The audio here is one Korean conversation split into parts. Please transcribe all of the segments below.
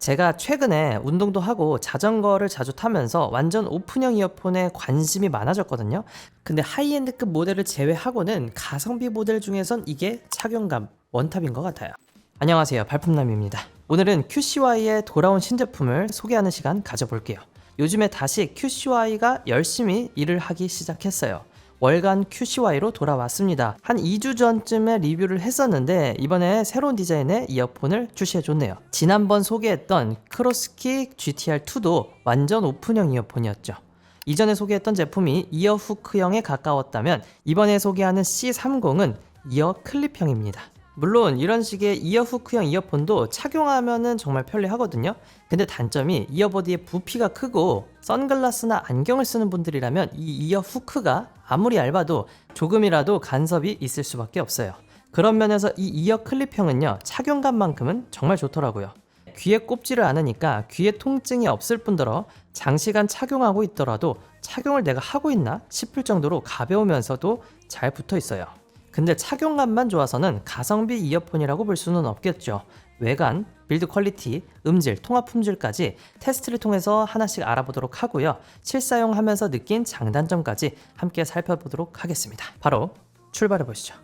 제가 최근에 운동도 하고 자전거를 자주 타면서 완전 오픈형 이어폰에 관심이 많아졌거든요. 근데 하이엔드급 모델을 제외하고는 가성비 모델 중에선 이게 착용감 원탑인 것 같아요. 안녕하세요. 발품남입니다. 오늘은 QCY의 돌아온 신제품을 소개하는 시간 가져볼게요. 요즘에 다시 QCY가 열심히 일을 하기 시작했어요. 월간 QCY로 돌아왔습니다. 한 2주 전쯤에 리뷰를 했었는데 이번에 새로운 디자인의 이어폰을 출시해줬네요. 지난번 소개했던 크로스킥 GTR2도 완전 오픈형 이어폰이었죠. 이전에 소개했던 제품이 이어 후크형에 가까웠다면 이번에 소개하는 C30은 이어 클립형입니다. 물론 이런 식의 이어 후크형 이어폰도 착용하면은 정말 편리하거든요. 근데 단점이 이어버디의 부피가 크고 선글라스나 안경을 쓰는 분들이라면 이 이어 후크가 아무리 얇아도 조금이라도 간섭이 있을 수밖에 없어요. 그런 면에서 이 이어 클립형은요 착용감만큼은 정말 좋더라고요. 귀에 꼽지를 않으니까 귀에 통증이 없을 뿐더러 장시간 착용하고 있더라도 착용을 내가 하고 있나 싶을 정도로 가벼우면서도 잘 붙어 있어요. 근데 착용감만 좋아서는 가성비 이어폰이라고 볼 수는 없겠죠. 외관, 빌드 퀄리티, 음질, 통합 품질까지 테스트를 통해서 하나씩 알아보도록 하고요. 실사용하면서 느낀 장단점까지 함께 살펴보도록 하겠습니다. 바로 출발해 보시죠.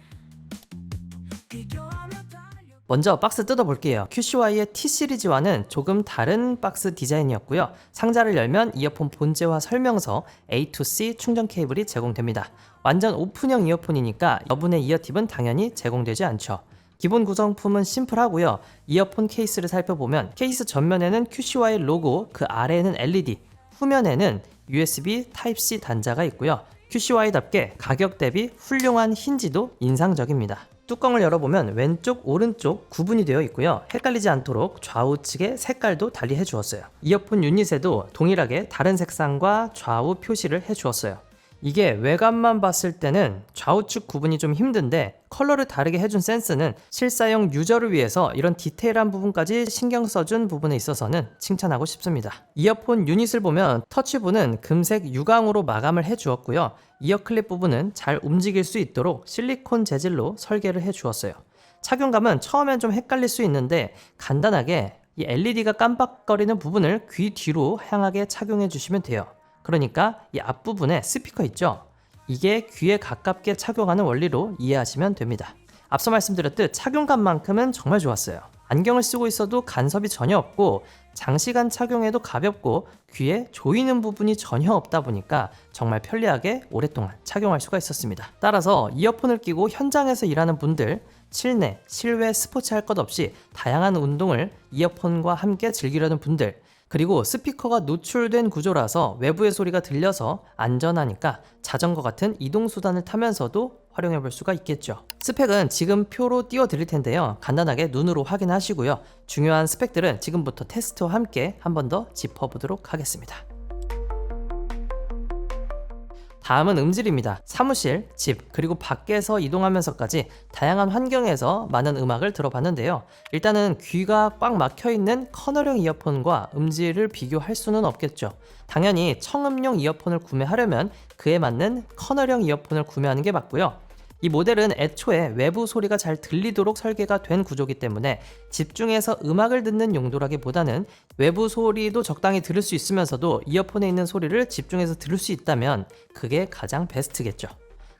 먼저 박스 뜯어볼게요. QCY의 T 시리즈와는 조금 다른 박스 디자인이었고요. 상자를 열면 이어폰 본체와 설명서, A to C 충전 케이블이 제공됩니다. 완전 오픈형 이어폰이니까 여분의 이어팁은 당연히 제공되지 않죠. 기본 구성품은 심플하고요. 이어폰 케이스를 살펴보면 케이스 전면에는 QCY 로고, 그 아래에는 LED, 후면에는 USB Type-C 단자가 있고요. QCY답게 가격 대비 훌륭한 힌지도 인상적입니다. 뚜껑을 열어보면 왼쪽, 오른쪽 구분이 되어 있고요. 헷갈리지 않도록 좌우측의 색깔도 달리 해주었어요. 이어폰 유닛에도 동일하게 다른 색상과 좌우 표시를 해주었어요. 이게 외관만 봤을 때는 좌우측 구분이 좀 힘든데 컬러를 다르게 해준 센스는 실사용 유저를 위해서 이런 디테일한 부분까지 신경 써준 부분에 있어서는 칭찬하고 싶습니다. 이어폰 유닛을 보면 터치부는 금색 유광으로 마감을 해주었고요. 이어클립 부분은 잘 움직일 수 있도록 실리콘 재질로 설계를 해주었어요. 착용감은 처음엔 좀 헷갈릴 수 있는데 간단하게 이 LED가 깜빡거리는 부분을 귀 뒤로 향하게 착용해 주시면 돼요. 그러니까 이 앞부분에 스피커 있죠? 이게 귀에 가깝게 착용하는 원리로 이해하시면 됩니다. 앞서 말씀드렸듯 착용감만큼은 정말 좋았어요. 안경을 쓰고 있어도 간섭이 전혀 없고 장시간 착용해도 가볍고 귀에 조이는 부분이 전혀 없다 보니까 정말 편리하게 오랫동안 착용할 수가 있었습니다. 따라서 이어폰을 끼고 현장에서 일하는 분들, 실내, 실외 스포츠 할 것 없이 다양한 운동을 이어폰과 함께 즐기려는 분들, 그리고 스피커가 노출된 구조라서 외부의 소리가 들려서 안전하니까 자전거 같은 이동수단을 타면서도 활용해 볼 수가 있겠죠. 스펙은 지금 표로 띄워 드릴 텐데요. 간단하게 눈으로 확인하시고요. 중요한 스펙들은 지금부터 테스트와 함께 한 번 더 짚어보도록 하겠습니다. 다음은 음질입니다. 사무실, 집, 그리고 밖에서 이동하면서까지 다양한 환경에서 많은 음악을 들어봤는데요. 일단은 귀가 꽉 막혀 있는 커널형 이어폰과 음질을 비교할 수는 없겠죠. 당연히 청음용 이어폰을 구매하려면 그에 맞는 커널형 이어폰을 구매하는 게 맞고요. 이 모델은 애초에 외부 소리가 잘 들리도록 설계가 된 구조기 때문에 집중해서 음악을 듣는 용도라기보다는 외부 소리도 적당히 들을 수 있으면서도 이어폰에 있는 소리를 집중해서 들을 수 있다면 그게 가장 베스트겠죠.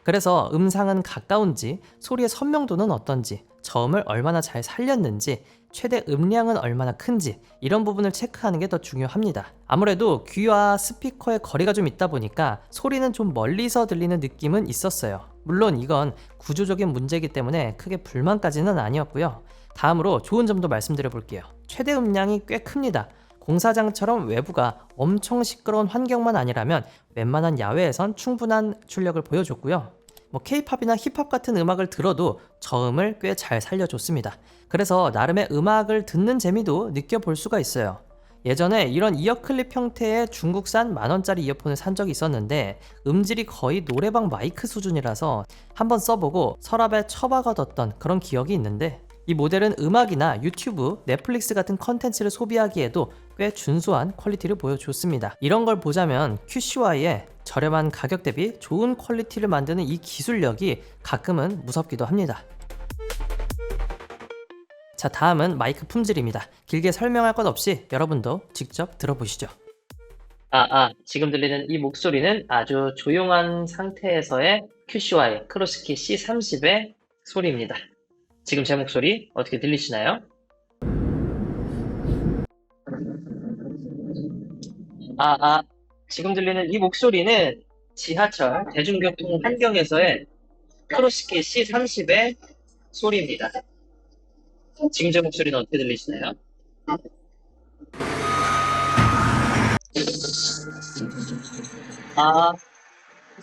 그래서 음상은 가까운지, 소리의 선명도는 어떤지, 저음을 얼마나 잘 살렸는지, 최대 음량은 얼마나 큰지 이런 부분을 체크하는 게 더 중요합니다. 아무래도 귀와 스피커의 거리가 좀 있다 보니까 소리는 좀 멀리서 들리는 느낌은 있었어요. 물론 이건 구조적인 문제이기 때문에 크게 불만까지는 아니었고요. 다음으로 좋은 점도 말씀드려 볼게요. 최대 음량이 꽤 큽니다. 공사장처럼 외부가 엄청 시끄러운 환경만 아니라면 웬만한 야외에선 충분한 출력을 보여줬고요. 뭐 케이팝이나 힙합 같은 음악을 들어도 저음을 꽤 잘 살려줬습니다. 그래서 나름의 음악을 듣는 재미도 느껴볼 수가 있어요. 예전에 이런 이어 클립 형태의 중국산 만원짜리 이어폰을 산 적이 있었는데 음질이 거의 노래방 마이크 수준이라서 한번 써보고 서랍에 처박아뒀던 그런 기억이 있는데 이 모델은 음악이나 유튜브, 넷플릭스 같은 컨텐츠를 소비하기에도 꽤 준수한 퀄리티를 보여줬습니다. 이런 걸 보자면 QCY의 저렴한 가격 대비 좋은 퀄리티를 만드는 이 기술력이 가끔은 무섭기도 합니다. 자, 다음은 마이크 품질입니다. 길게 설명할 것 없이 여러분도 직접 들어보시죠. 아, 아, 지금 들리는 이 목소리는 아주 조용한 상태에서의 QCY 크로스키 C30의 소리입니다. 지금 제 목소리 어떻게 들리시나요? 아, 아, 지금 들리는 이 목소리는 지하철 대중교통 환경에서의 크로스키 C30의 소리입니다. 지금 제 목소리는 어떻게 들리시나요? 아,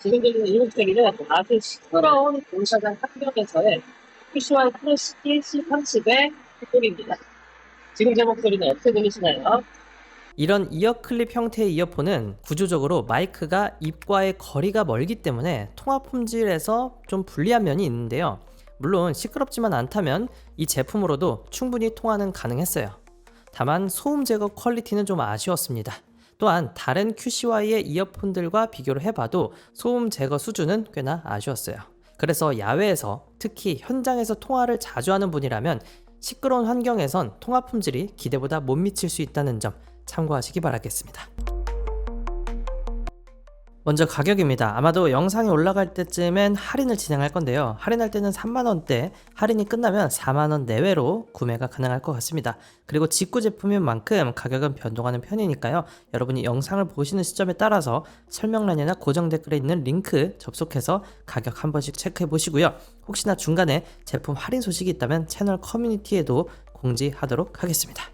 지금 들리는 이 목소리는 아주 시끄러운 공사장 환경에서의 QCY 크로스키 C30의 소리입니다. 지금 제 목소리는 어떻게 들리시나요? 이런 이어 클립 형태의 이어폰은 구조적으로 마이크가 입과의 거리가 멀기 때문에 통화 품질에서 좀 불리한 면이 있는데요. 물론 시끄럽지만 않다면 이 제품으로도 충분히 통화는 가능했어요. 다만 소음 제거 퀄리티는 좀 아쉬웠습니다. 또한 다른 QCY의 이어폰들과 비교를 해봐도 소음 제거 수준은 꽤나 아쉬웠어요. 그래서 야외에서 특히 현장에서 통화를 자주 하는 분이라면 시끄러운 환경에선 통화 품질이 기대보다 못 미칠 수 있다는 점 참고하시기 바라겠습니다. 먼저 가격입니다. 아마도 영상이 올라갈 때쯤엔 할인을 진행할 건데요. 할인할 때는 3만원대, 할인이 끝나면 4만원 내외로 구매가 가능할 것 같습니다. 그리고 직구 제품인 만큼 가격은 변동하는 편이니까요. 여러분이 영상을 보시는 시점에 따라서 설명란이나 고정 댓글에 있는 링크 접속해서 가격 한 번씩 체크해 보시고요. 혹시나 중간에 제품 할인 소식이 있다면 채널 커뮤니티에도 공지하도록 하겠습니다.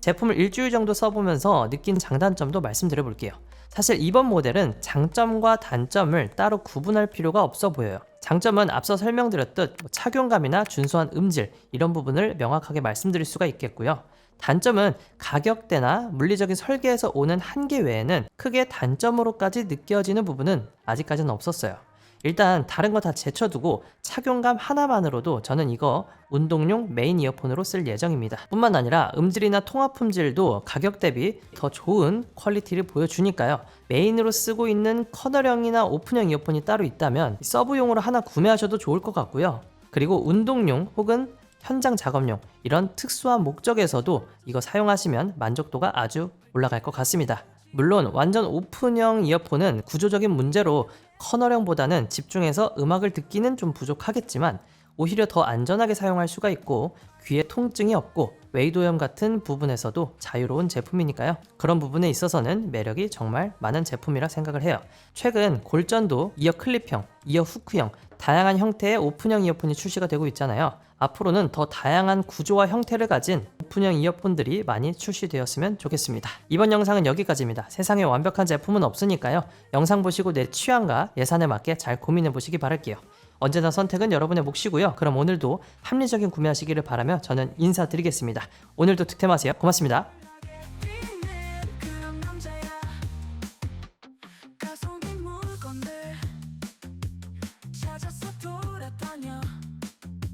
제품을 일주일 정도 써보면서 느낀 장단점도 말씀드려 볼게요. 사실 이번 모델은 장점과 단점을 따로 구분할 필요가 없어 보여요. 장점은 앞서 설명드렸듯 뭐 착용감이나 준수한 음질 이런 부분을 명확하게 말씀드릴 수가 있겠고요. 단점은 가격대나 물리적인 설계에서 오는 한계 외에는 크게 단점으로까지 느껴지는 부분은 아직까지는 없었어요. 일단 다른 거 다 제쳐두고 착용감 하나만으로도 저는 이거 운동용 메인 이어폰으로 쓸 예정입니다. 뿐만 아니라 음질이나 통화 품질도 가격 대비 더 좋은 퀄리티를 보여주니까요. 메인으로 쓰고 있는 커널형이나 오픈형 이어폰이 따로 있다면 서브용으로 하나 구매하셔도 좋을 것 같고요. 그리고 운동용 혹은 현장 작업용 이런 특수한 목적에서도 이거 사용하시면 만족도가 아주 올라갈 것 같습니다. 물론 완전 오픈형 이어폰은 구조적인 문제로 커널형보다는 집중해서 음악을 듣기는 좀 부족하겠지만 오히려 더 안전하게 사용할 수가 있고 귀에 통증이 없고 웨이도염 같은 부분에서도 자유로운 제품이니까요. 그런 부분에 있어서는 매력이 정말 많은 제품이라 생각을 해요. 최근 골전도 이어 클립형, 이어 후크형, 다양한 형태의 오픈형 이어폰이 출시가 되고 있잖아요. 앞으로는 더 다양한 구조와 형태를 가진 오픈형 이어폰들이 많이 출시되었으면 좋겠습니다. 이번 영상은 여기까지입니다. 세상에 완벽한 제품은 없으니까요. 영상 보시고 내 취향과 예산에 맞게 잘 고민해 보시기 바랄게요. 언제나 선택은 여러분의 몫이고요. 그럼 오늘도 합리적인 구매하시기를 바라며 저는 인사드리겠습니다. 오늘도 득템하세요. 고맙습니다.